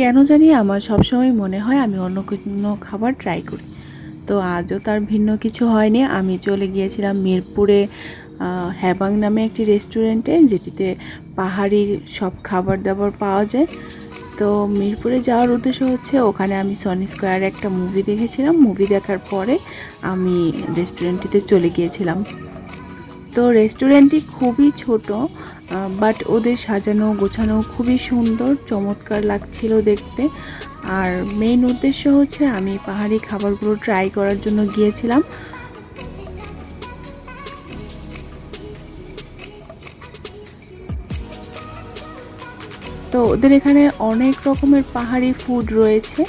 কেন জানি আমার সবসময় মনে হয় আমি অন্য কোনো খাবার ট্রাই করি। তো আজও তার ভিন্ন কিছু হয়নি। আমি চলে গিয়েছিলাম মিরপুরে হ্যাবাং নামে একটি রেস্টুরেন্টে যেটিতে পাহাড়ি সব খাবার দাবার পাওয়া যায়। তো মিরপুরে যাওয়ার উদ্দেশ্য হচ্ছে, ওখানে আমি সনি স্কোয়ারে একটা মুভি দেখেছিলাম। মুভি দেখার পরে আমি রেস্টুরেন্টটিতে চলে গিয়েছিলাম। তো রেস্টুরেন্টটি খুবই ছোট বাট ওদের সাজানো, গোছানো খুবই সুন্দর, চমৎকার লাগছিল দেখতে। আর মেইন উদ্দেশ্য হচ্ছে আমি পাহাড়ি খাবারগুলো ট্রাই করার জন্য গিয়েছিলাম। তো ওদের এখানে অনেক রকমের পাহাড়ি ফুড রয়েছে।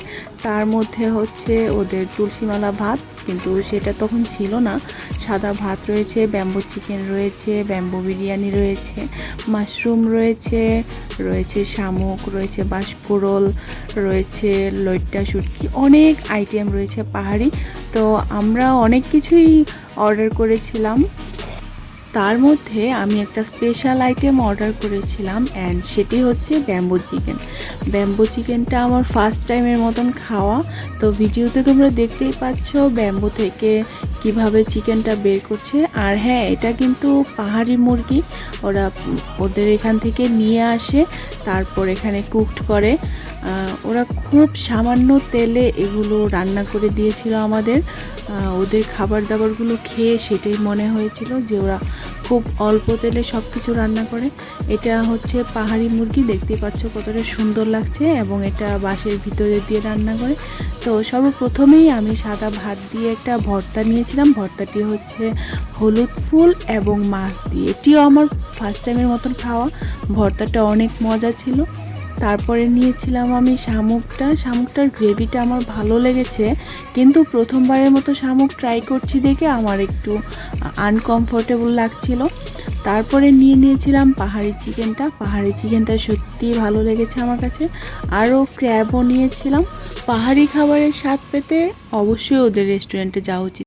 তার মধ্যে হচ্ছে ওদের তুলসীমালা ভাত, কিন্তু সেটা তখন ছিল না। সাদা ভাত রয়েছে, ব্যাম্বো চিকেন রয়েছে, ব্যাম্বো বিরিয়ানি রয়েছে, মাশরুম রয়েছে রয়েছে শামুক, রয়েছে বাঁশকুড়োল, রয়েছে লইট্টা শুটকি, অনেক আইটেম রয়েছে পাহাড়ি। তো আমরা অনেক কিছুই অর্ডার করেছিলাম। তার মধ্যে আমি একটা স্পেশাল আইটেম অর্ডার করেছিলাম অ্যান্ড সেটি হচ্ছে ব্যাম্বো চিকেন ব্যাম্বো চিকেনটা আমার ফার্স্ট টাইমের মতন খাওয়া। তো ভিডিওতে তোমরা দেখতেই পাচ্ছ ব্যাম্বো থেকে কীভাবে চিকেনটা বের করছে। আর হ্যাঁ এটা কিন্তু পাহাড়ি মুরগি। ওরা ওদের এখান থেকে নিয়ে আসে, তারপর এখানে কুকড করে। ওরা খুব সামান্য তেলে এগুলো রান্না করে দিয়েছিল আমাদের। ওদের খাবার দাবারগুলো খেয়ে সেটাই মনে হয়েছিল যে ওরা খুব অল্প তেলে সব কিছু রান্না করে। এটা হচ্ছে পাহাড়ি মুরগি দেখতে পাচ্ছ কতটা সুন্দর লাগছে এবং এটা বাঁশের ভিতরে দিয়ে রান্না করে। তো সর্বপ্রথমেই আমি সাদা ভাত দিয়ে একটা ভর্তা নিয়েছিলাম। ভর্তাটি হচ্ছে হলুদ ফুল এবং মাছ দিয়ে। এটিও আমার ফার্স্ট টাইমের মতন খাওয়া। ভর্তাটা অনেক মজা ছিল। তারপরে নিয়েছিলাম আমি শামুকটা। শামুকটার গ্রেভিটা আমার ভালো লেগেছে। কিন্তু প্রথমবারের মতো শামুক ট্রাই করছি দেখে আমার একটু আনকমফোর্টেবল লাগছিল। তারপরে নিয়ে নিয়েছিলাম পাহাড়ি চিকেনটা। পাহাড়ি চিকেনটা সত্যিই ভালো লেগেছে আমার কাছে। আরও ক্র্যাবও নিয়েছিলাম। পাহাড়ি খাবারের স্বাদ পেতে অবশ্যই ওদের রেস্টুরেন্টে যাওয়া উচিত।